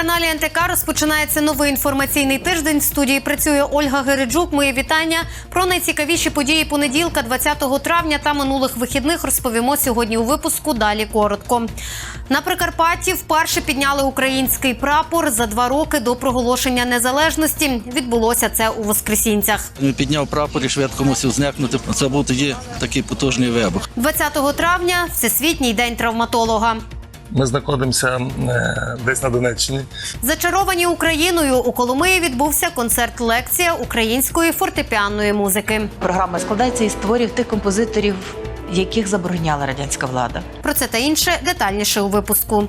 телеканалі НТК розпочинається новий інформаційний тиждень. В студії працює Ольга Гереджук. Мої вітання про найцікавіші події понеділка, 20 травня та минулих вихідних розповімо сьогодні у випуску. Далі коротко. На Прикарпатті вперше підняли український прапор за два роки до проголошення незалежності. Відбулося це у Воскресінцях. Він підняв прапор і швидко мусив зникнути. Це був тоді такий потужний вибух. 20 травня Всесвітній день травматолога. Ми знаходимося е, десь на Донеччині. Зачаровані Україною у Коломиї відбувся концерт-лекція української фортепіанної музики. Програма складається із творів тих композиторів, яких забороняла радянська влада. Про це та інше детальніше у випуску.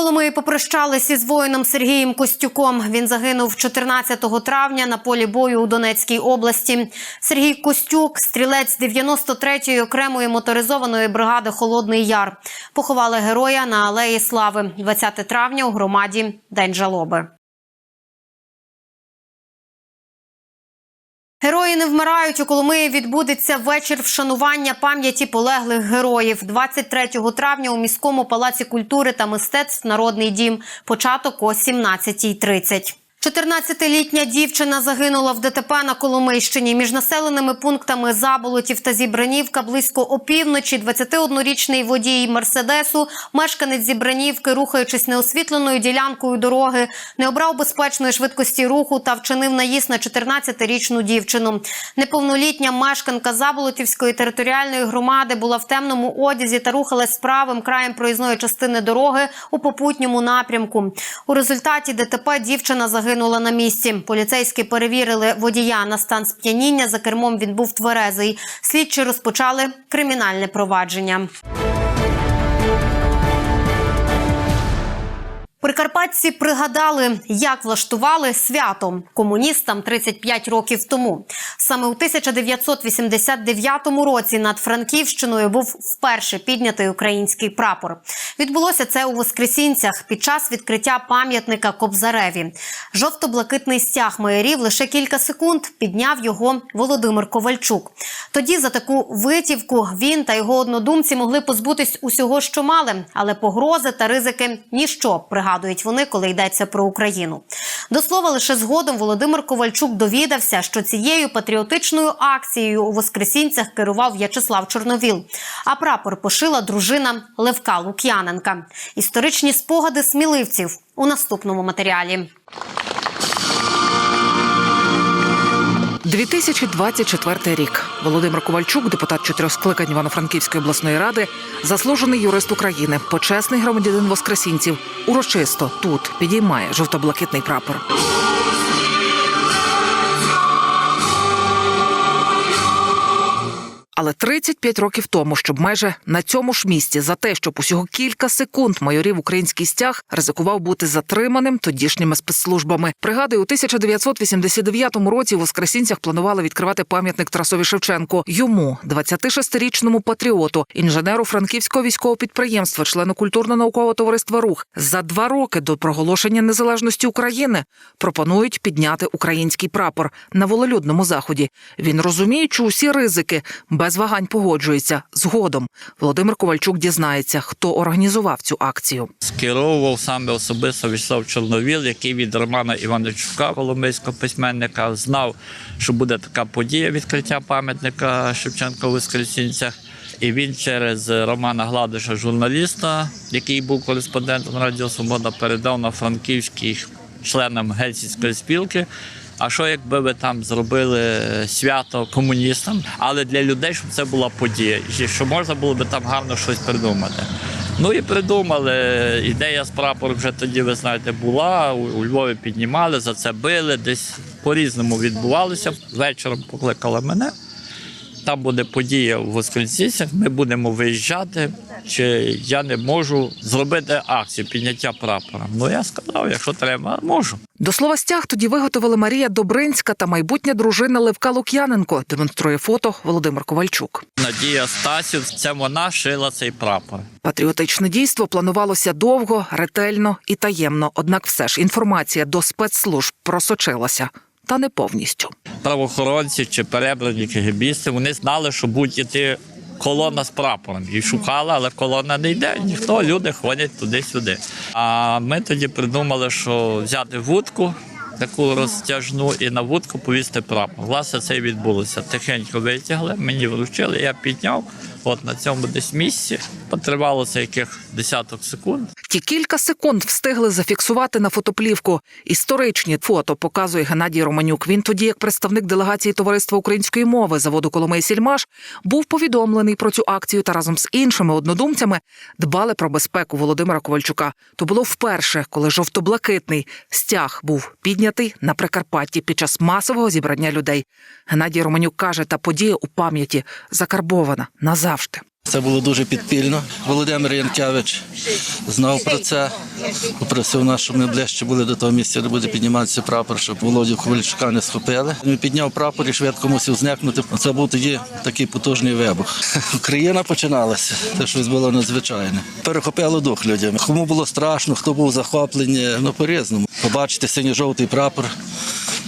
У ми попрощалися із воїном Сергієм Костюком. Він загинув 14 травня на полі бою у Донецькій області. Сергій Костюк, стрілець 93-ї окремої моторизованої бригади Холодний Яр. Поховали героя на алеї Слави 20 травня у громаді День жалоби. Герої не вмирають. У Коломиї відбудеться вечір вшанування пам'яті полеглих героїв. 23 травня у міському палаці культури та мистецтв Народний дім. Початок о 17.30. 14-літня дівчина загинула в ДТП на Коломийщині. Між населеними пунктами Заболотів та Зібранівка близько опівночі 21-річний водій Мерседесу, мешканець Зібранівки, рухаючись неосвітленою ділянкою дороги, не обрав безпечної швидкості руху та вчинив наїзд на 14-річну дівчину. Неповнолітня мешканка Заболотівської територіальної громади була в темному одязі та рухалась правим краєм проїзної частини дороги у попутньому напрямку. У результаті ДТП дівчина загинула на місці. Поліцейські перевірили водія на стан сп'яніння. За кермом він був тверезий. Слідчі розпочали кримінальне провадження. Прикарпатці пригадали, як влаштували свято комуністам 35 років тому. Саме у 1989 році над Франківщиною був вперше піднятий український прапор. Відбулося це у Воскресінцях під час відкриття пам'ятника Кобзареві. Жовто-блакитний стяг майорів лише кілька секунд підняв його Володимир Ковальчук. Тоді за таку витівку він та його однодумці могли позбутись усього, що мали, але погрози та ризики ніщо пригадують вони, коли йдеться про Україну. До слова, лише згодом Володимир Ковальчук довідався, що цією патріотичною акцією у Воскресінцях керував В'ячеслав Чорновіл. А прапор пошила дружина Левка Лук'яненка. Історичні спогади сміливців у наступному матеріалі. 2024 рік. Володимир Ковальчук, депутат чотирьох скликань Івано-Франківської обласної ради, заслужений юрист України, почесний громадянин Воскресінців. Урочисто тут підіймає жовто-блакитний прапор. Але 35 років тому, щоб майже на цьому ж місці за те, щоб усього кілька секунд майорів український стяг ризикував бути затриманим тодішніми спецслужбами. Пригадую, у 1989 році у Воскресінцях планували відкривати пам'ятник Тарасові Шевченко. Йому, 26-річному патріоту, інженеру франківського військового підприємства, члену культурно-наукового товариства Рух, за два роки до проголошення незалежності України пропонують підняти український прапор на волелюдному заході. Він розуміючи усі ризики, без вагань погоджується. Згодом Володимир Ковальчук дізнається, хто організував цю акцію. скеровував саме особисто Вячеслав Чорновіл, який від Романа Івановичука, коломийського письменника, знав, що буде така подія відкриття пам'ятника Шевченка у Воскресінцях. І він через Романа Гладиша, журналіста, який був кореспондентом Радіо Свобода, передав на франківських членам гельсінської спілки. А що якби ви там зробили свято комуністам, але для людей, щоб це була подія, що можна було би там гарно щось придумати. Ну і придумали. Ідея з прапором вже тоді, ви знаєте, була. У Львові піднімали, за це били, десь по-різному відбувалося. Вечором покликали мене. Там буде подія у Воскресінцях, ми будемо виїжджати. Чи я не можу зробити акцію підняття прапора? Ну я сказав, якщо треба, можу. До слова, стяг тоді виготовили Марія Добринська та майбутня дружина Левка Лук'яненко. Демонструє фото Володимир Ковальчук. Надія Стасів, це вона шила цей прапор. Патріотичне дійство планувалося довго, ретельно і таємно. Однак, все ж інформація до спецслужб просочилася, та не повністю. Правоохоронці чи перебрані кегебісти, вони знали, що іти колона з прапором. І шукала, але колона не йде. Ніхто, люди ходять туди-сюди. А ми тоді придумали, що взяти вудку. Таку розтяжну і на вудку повісти прапор. Власне, це і відбулося. Тихенько витягли, мені вручили, я підняв. От на цьому десь місці. Потривало це яких десяток секунд. Ті кілька секунд встигли зафіксувати на фотоплівку. Історичні фото показує Геннадій Романюк. Він тоді, як представник делегації товариства української мови заводу Коломей Сільмаш, був повідомлений про цю акцію та разом з іншими однодумцями дбали про безпеку Володимира Ковальчука. То було вперше, коли жовто-блакитний стяг був піднятий на Прикарпатті під час масового зібрання людей. Геннадій Романюк каже, та подія у пам'яті закарбована назавжди. Це було дуже підпільно. Володимир Янкевич знав про це. Попросив нас, щоб ми ближче були до того місця, де буде підніматися прапор, щоб Володю Ковальчука не схопили. Він підняв прапор і швидко мусив зникнути. Це був тоді такий потужний вибух. Україна починалася. Це щось було надзвичайне. Перехопило дух людям. Кому було страшно, хто був захоплений, ну по-різному. Побачити синьо-жовтий прапор.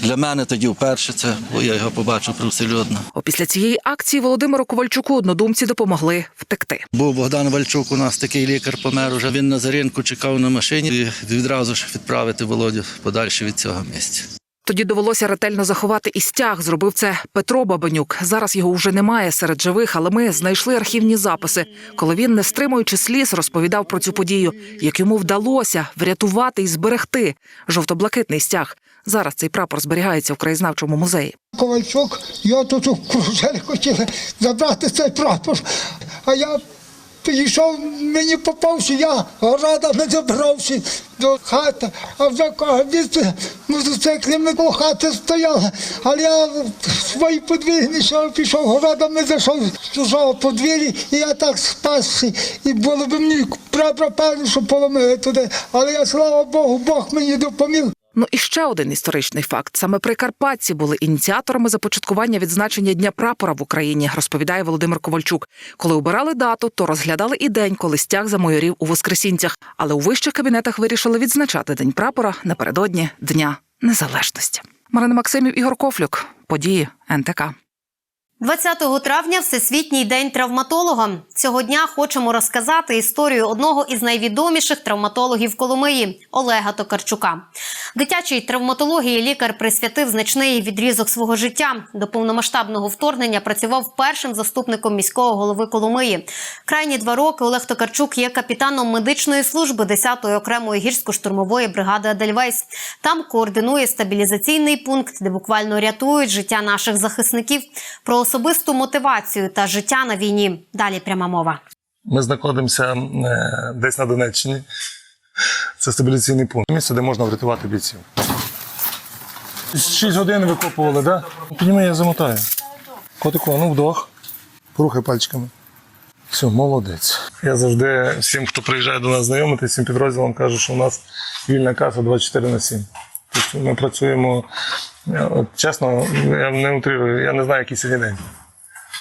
Для мене тоді вперше це, бо я його побачив привселюдно. Опісля цієї акції Володимиру Ковальчуку однодумці допомогли втекти. Був Богдан Вальчук, у нас такий лікар помер. Уже він на зарінку чекав на машині і відразу ж відправити Володю подальше від цього місця. Тоді довелося ретельно заховати і стяг. Зробив це Петро Бабанюк. Зараз його вже немає серед живих, але ми знайшли архівні записи, коли він, не стримуючи сліз, розповідав про цю подію, як йому вдалося врятувати і зберегти жовто-блакитний стяг. Зараз цей прапор зберігається в краєзнавчому музеї. Ковальчук, його тут у кружелі хотіли забрати цей прапор. А я підійшов, мені попався, я радами забрався до хати, а вже каже, від мотоциклі коло хати стояли. Але я свої подвір'ї не йшов, пішов городами, зайшов з чужого подвір'я, і я так спасся. І було б мені прапор певно, що поломили туди. Але я, слава Богу, Бог мені допоміг. Ну і ще один історичний факт: саме прикарпатці були ініціаторами започаткування відзначення Дня прапора в Україні, розповідає Володимир Ковальчук. Коли обирали дату, то розглядали і день, коли стяг замайорів у Воскресінцях. Але у вищих кабінетах вирішили відзначати День прапора напередодні Дня Незалежності. Марина Максимів, Ігор Кофлюк. Події НТК. 20 травня Всесвітній день травматолога. Цього дня хочемо розказати історію одного із найвідоміших травматологів Коломиї Олега Токарчука. Дитячій травматології лікар присвятив значний відрізок свого життя. До повномасштабного вторгнення працював першим заступником міського голови Коломиї. Крайні два роки Олег Токарчук є капітаном медичної служби 10-ї окремої гірсько-штурмової бригади Адельвейс. Там координує стабілізаційний пункт, де буквально рятують життя наших захисників. Про особисту мотивацію та життя на війні. Далі пряма мова. Ми знаходимося е, десь на Донеччині. Це стабілізаційний пункт. Місце, де можна врятувати бійців. Шість годин викопували, так? Да? Підніми, я замотаю. Котику, ну вдох. Порухай пальчиками. Все, молодець. Я завжди всім, хто приїжджає до нас знайомитися, всім підрозділам кажу, що у нас вільна каса 24 на 7. Тобто ми працюємо, е, от, чесно, я не утрирую, я не знаю, який сьогодні день.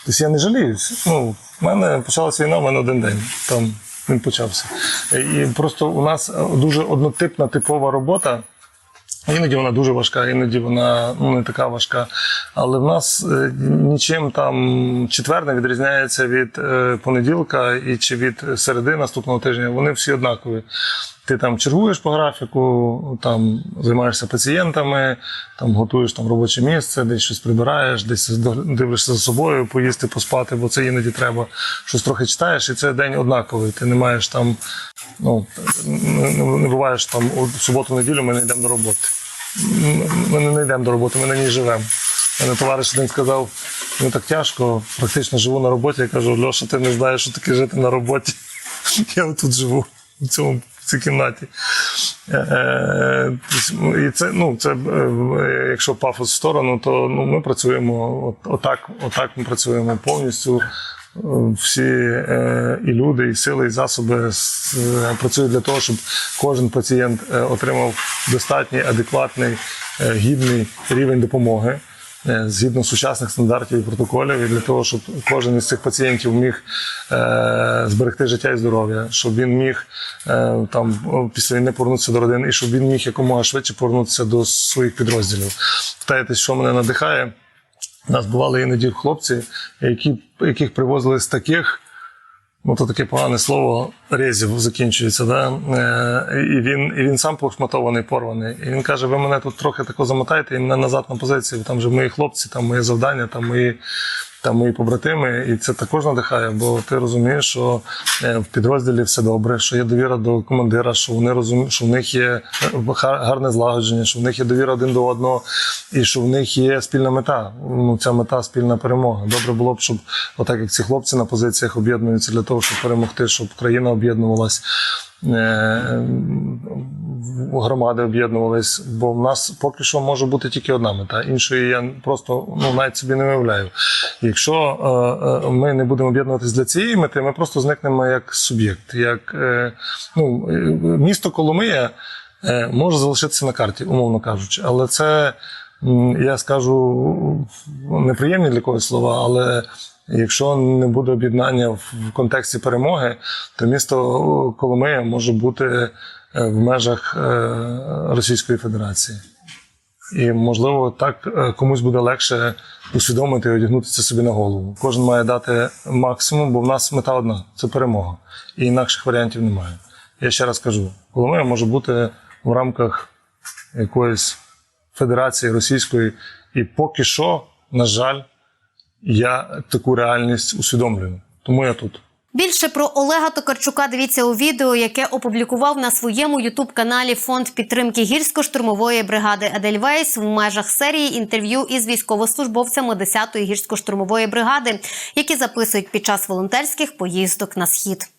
Тобто я не жаліюсь. Ну, в мене почалася війна, в мене один день. Там він почався. І просто у нас дуже однотипна типова робота. Іноді вона дуже важка, іноді вона ну, не така важка. Але в нас е, нічим там четвер не відрізняється від е, понеділка і чи від середи наступного тижня. Вони всі однакові. Ти там чергуєш по графіку, там займаєшся пацієнтами, там готуєш там робоче місце, десь щось прибираєш, десь дивишся за собою, поїсти, поспати, бо це іноді треба. Щось трохи читаєш, і це день однаковий. Ти не маєш там, ну не, буваєш там у суботу-неділю, ми не йдемо до роботи. Ми не йдемо до роботи, ми на ній живемо. Мене товариш один сказав, мені так тяжко, практично живу на роботі. Я кажу, Льоша, ти не знаєш, що таке жити на роботі. Я тут живу в цьому цій кімнаті. Е, е, І це, ну, це, е, якщо пафос в сторону, то ну, ми працюємо от, отак, отак ми працюємо повністю. Всі і люди, і сили, і засоби працюють для того, щоб кожен пацієнт отримав достатній, адекватний, гідний рівень допомоги згідно сучасних стандартів і протоколів, і для того, щоб кожен із цих пацієнтів міг е, зберегти життя і здоров'я, щоб він міг е, там після війни повернутися до родини, і щоб він міг якомога швидше повернутися до своїх підрозділів. Питаєтесь, що мене надихає? У нас бували іноді хлопці, які, яких привозили з таких, ну то таке погане слово, резів закінчується. Да? Е, і, він, і він сам пошматований, порваний. І він каже: ви мене тут трохи тако замотаєте і мене назад на позицію. Там же мої хлопці, там моє завдання, там мої. Там мої побратими, і це також надихає, бо ти розумієш, що е, в підрозділі все добре, що є довіра до командира, що вони розуміють, що в них є е, гарне злагодження, що в них є довіра один до одного, і що в них є спільна мета. Ну, ця мета спільна перемога. Добре було б, щоб отак як ці хлопці на позиціях об'єднуються для того, щоб перемогти, щоб країна об'єднувалась. Громади об'єднувались, бо в нас поки що може бути тільки одна мета. Іншої я просто ну навіть собі не уявляю. Якщо е, е, ми не будемо об'єднуватись для цієї мети, ми просто зникнемо як суб'єкт. Як е, ну, місто Коломия може залишитися на карті, умовно кажучи, але це я скажу неприємні для когось слова, але якщо не буде об'єднання в контексті перемоги, то місто Коломия може бути е, в межах е, Російської Федерації. І, можливо, так е, комусь буде легше усвідомити і одягнути це собі на голову. Кожен має дати максимум, бо в нас мета одна це перемога. І інакших варіантів немає. Я ще раз кажу: Коломия може бути в рамках якоїсь федерації російської, і поки що, на жаль, я таку реальність усвідомлюю. Тому я тут. Більше про Олега Токарчука дивіться у відео, яке опублікував на своєму ютуб-каналі Фонд підтримки гірсько-штурмової бригади Едельвейс в межах серії інтерв'ю із військовослужбовцями 10-ї гірсько-штурмової бригади, які записують під час волонтерських поїздок на схід.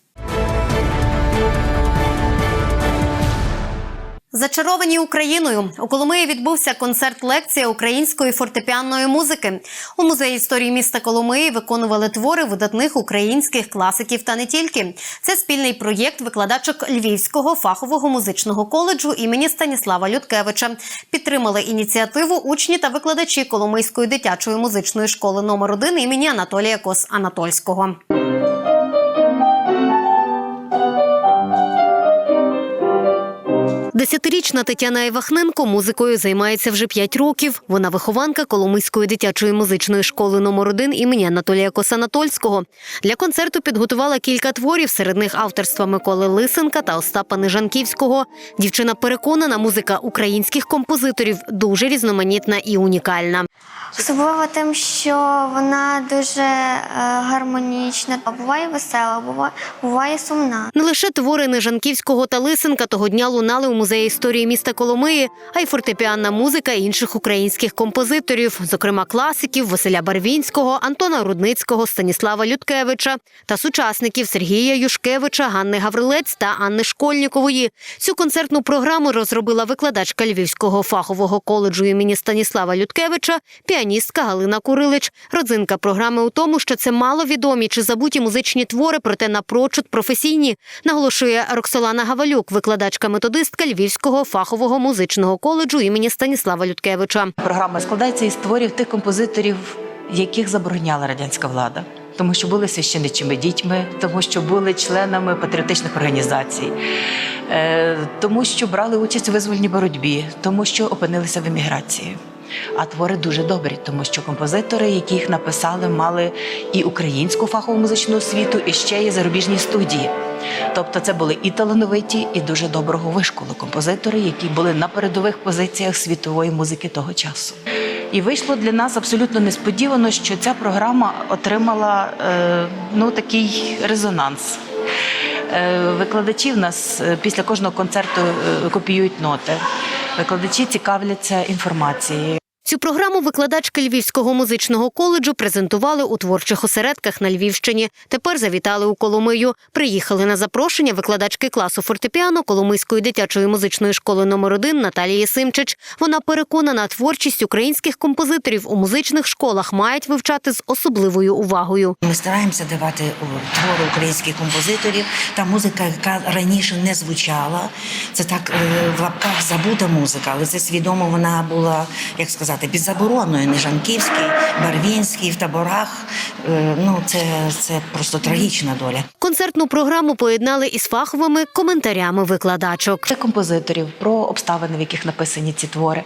Зачаровані Україною у Коломиї відбувся концерт-лекція української фортепіанної музики. У музеї історії міста Коломиї виконували твори видатних українських класиків та не тільки. Це спільний проєкт викладачок Львівського фахового музичного коледжу імені Станіслава Людкевича. Підтримали ініціативу учні та викладачі Коломийської дитячої музичної школи номер 1 імені Анатолія Кос Анатольського. Десятирічна Тетяна Івахненко музикою займається вже 5 років. Вона вихованка Коломийської дитячої музичної школи номер 1 імені Анатолія Косанатольського. Для концерту підготувала кілька творів, серед них авторства Миколи Лисенка та Остапа Нежанківського. Дівчина переконана, музика українських композиторів дуже різноманітна і унікальна. Особливо тим, що вона дуже е, гармонічна, а буває весела, буває, буває сумна. Не лише твори Нежанківського та Лисенка того дня лунали у музеї історії міста Коломиї, а й фортепіанна музика інших українських композиторів, зокрема класиків Василя Барвінського, Антона Рудницького, Станіслава Людкевича та сучасників Сергія Юшкевича, Ганни Гаврилець та Анни Школьнікової. Цю концертну програму розробила викладачка Львівського фахового коледжу імені Станіслава Людкевича, піаністка Галина Курилич. Родзинка програми у тому, що це маловідомі чи забуті музичні твори, проте напрочуд професійні, наголошує Роксолана Гавалюк, викладачка-методистка Львівського фахового музичного коледжу імені Станіслава Людкевича. Програма складається із творів тих композиторів, яких забороняла радянська влада. Тому що були священичими дітьми, тому що були членами патріотичних організацій, е, тому що брали участь у визвольній боротьбі, тому що опинилися в еміграції. А твори дуже добрі, тому що композитори, які їх написали, мали і українську фахову музичну освіту, і ще є зарубіжні студії. Тобто це були і талановиті, і дуже доброго вишколу композитори, які були на передових позиціях світової музики того часу. І вийшло для нас абсолютно несподівано, що ця програма отримала е, ну, такий резонанс. Е, Викладачі в нас е, після кожного концерту е, копіюють ноти. Викладачі цікавляться інформацією. Цю програму викладачки Львівського музичного коледжу презентували у творчих осередках на Львівщині. Тепер завітали у Коломию. Приїхали на запрошення викладачки класу фортепіано Коломийської дитячої музичної школи номер 1 Наталії Симчич. Вона переконана, творчість українських композиторів у музичних школах мають вивчати з особливою увагою. Ми стараємося давати твори українських композиторів. Та музика, яка раніше не звучала. Це так е, в лапках забута музика, але це свідомо вона була, як сказати, під забороною. Нежанківський, Барвінський в таборах. Е, Ну це, це просто трагічна доля. Концертну програму поєднали із фаховими коментарями викладачок. Це композиторів про обставини, в яких написані ці твори.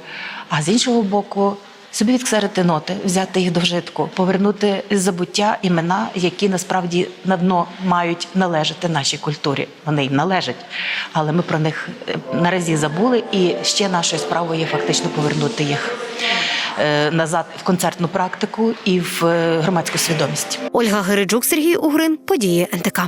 А з іншого боку, собі відксерити ноти, взяти їх до вжитку, повернути з забуття імена, які насправді на дно мають належати нашій культурі. Вони їм належать, але ми про них е, наразі забули, і ще нашою справою є фактично повернути їх назад в концертну практику і в е, громадську свідомість. Ольга Гириджук, Сергій Угрин. Події НТК.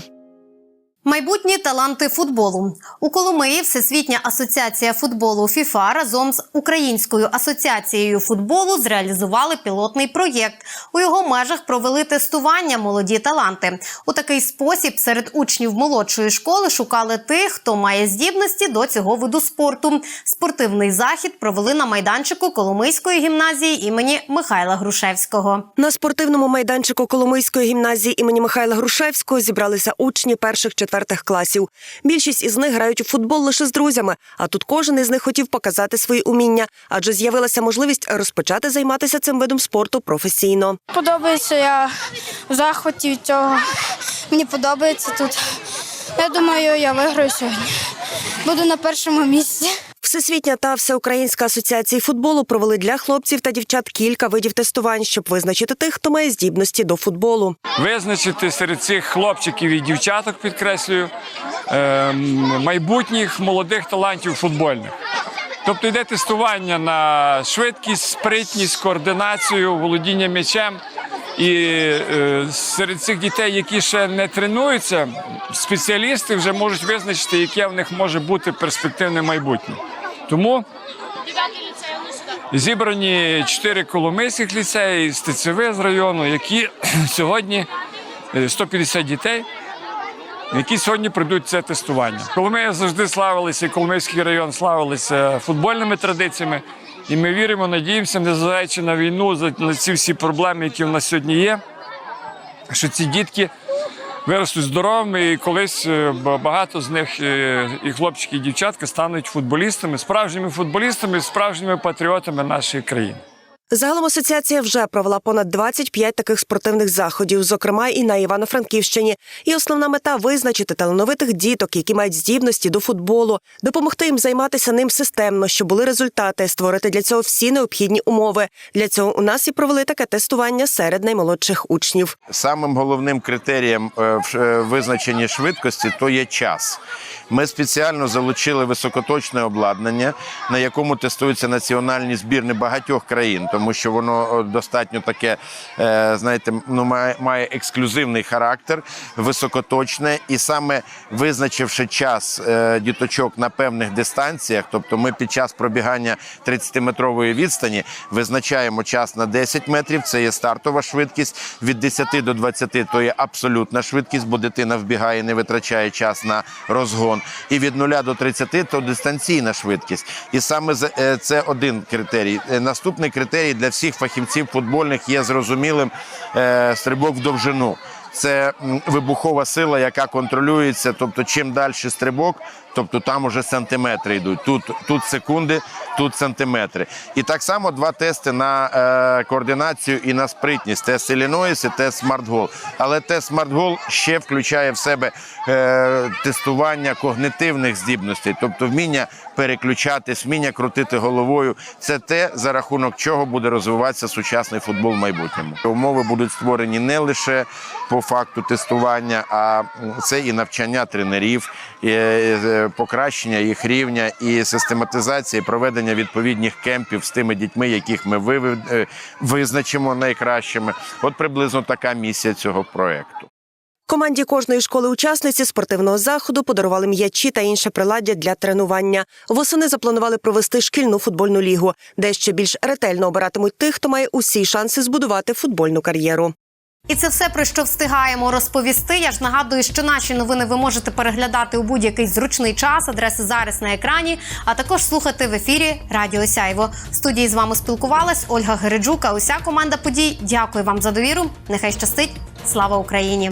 Майбутні таланти футболу у Коломиї Всесвітня асоціація футболу ФІФА разом з Українською асоціацією футболу зреалізували пілотний проєкт. У його межах провели тестування молоді таланти. У такий спосіб серед учнів молодшої школи шукали тих, хто має здібності до цього виду спорту. Спортивний захід провели на майданчику Коломийської гімназії імені Михайла Грушевського. На спортивному майданчику Коломийської гімназії імені Михайла Грушевського зібралися учні перших четвертих класів. Більшість із них грають у футбол лише з друзями, а тут кожен із них хотів показати свої уміння, адже з'явилася можливість розпочати займатися цим видом спорту професійно. Подобається я в захваті від цього. Мені подобається тут. Я думаю, я виграю сьогодні. Буду на першому місці. Всесвітня та всеукраїнська асоціації футболу провели для хлопців та дівчат кілька видів тестувань, щоб визначити тих, хто має здібності до футболу. визначити серед цих хлопчиків і дівчаток, підкреслюю, ем, майбутніх молодих талантів футбольних. Тобто йде тестування на швидкість, спритність, координацію, володіння м'ячем. І е, серед цих дітей, які ще не тренуються, спеціалісти вже можуть визначити, яке в них може бути перспективне майбутнє. Тому зібрані чотири коломийських ліцеї з ТЦВ з району, які сьогодні е, 150 дітей, які сьогодні пройдуть це тестування. Коломия завжди славилися, і Коломийський район славилися футбольними традиціями. І ми віримо, надіємося, незважаючи на війну, на ці всі проблеми, які в нас сьогодні є, що ці дітки виростуть здоровими, і колись е, багато з них е, і хлопчики, і дівчатка стануть футболістами, справжніми футболістами, справжніми патріотами нашої країни. Загалом асоціація вже провела понад 25 таких спортивних заходів, зокрема і на Івано-Франківщині. І основна мета визначити талановитих діток, які мають здібності до футболу, допомогти їм займатися ним системно, щоб були результати, створити для цього всі необхідні умови. Для цього у нас і провели таке тестування серед наймолодших учнів. Самим головним критерієм е, е, визначенні швидкості то є час. Ми спеціально залучили високоточне обладнання, на якому тестуються національні збірни багатьох країн, тому що воно е, достатньо таке, е, знаєте, ну має, має ексклюзивний характер, високоточне, і саме визначивши час е, діточок на певних дистанціях, тобто ми під час пробігання 30-метрової відстані визначаємо час на 10 метрів. Це є стартова швидкість. Від 10 до 20 то є абсолютна швидкість, бо дитина вбігає, не витрачає час на розгон. І від 0 до 30 то дистанційна швидкість. І саме це один критерій. Наступний критерій для всіх фахівців футбольних є зрозумілим е, стрибок в довжину. Це вибухова сила, яка контролюється. Тобто, чим далі стрибок, тобто там уже сантиметри йдуть. Тут, тут секунди, тут сантиметри. І так само два тести на е, координацію і на спритність. Тест Іллінойс і тест SmartGoal. Але тест SmartGoal ще включає в себе е, тестування когнитивних здібностей, тобто вміння переключатись, вміння крутити головою. Це те, за рахунок чого буде розвиватися сучасний футбол в майбутньому. Умови будуть створені не лише по факту тестування, а це і навчання тренерів, е, покращення їх рівня, і систематизація, проведення відповідних кемпів з тими дітьми, яких ми е, визначимо найкращими. От приблизно така місія цього проекту. Команді кожної школи-учасниці спортивного заходу подарували м'ячі та інше приладдя для тренування. Восени запланували провести шкільну футбольну лігу, де ще більш ретельно обиратимуть тих, хто має усі шанси збудувати футбольну кар'єру. І це все про що встигаємо розповісти. Я ж нагадую, що наші новини ви можете переглядати у будь-який зручний час. Адреси зараз на екрані, а також слухати в ефірі Радіо Сяйво. В студії з вами спілкувалась Ольга Гереджука. Уся команда подій. Дякую вам за довіру. Нехай щастить. Слава Україні!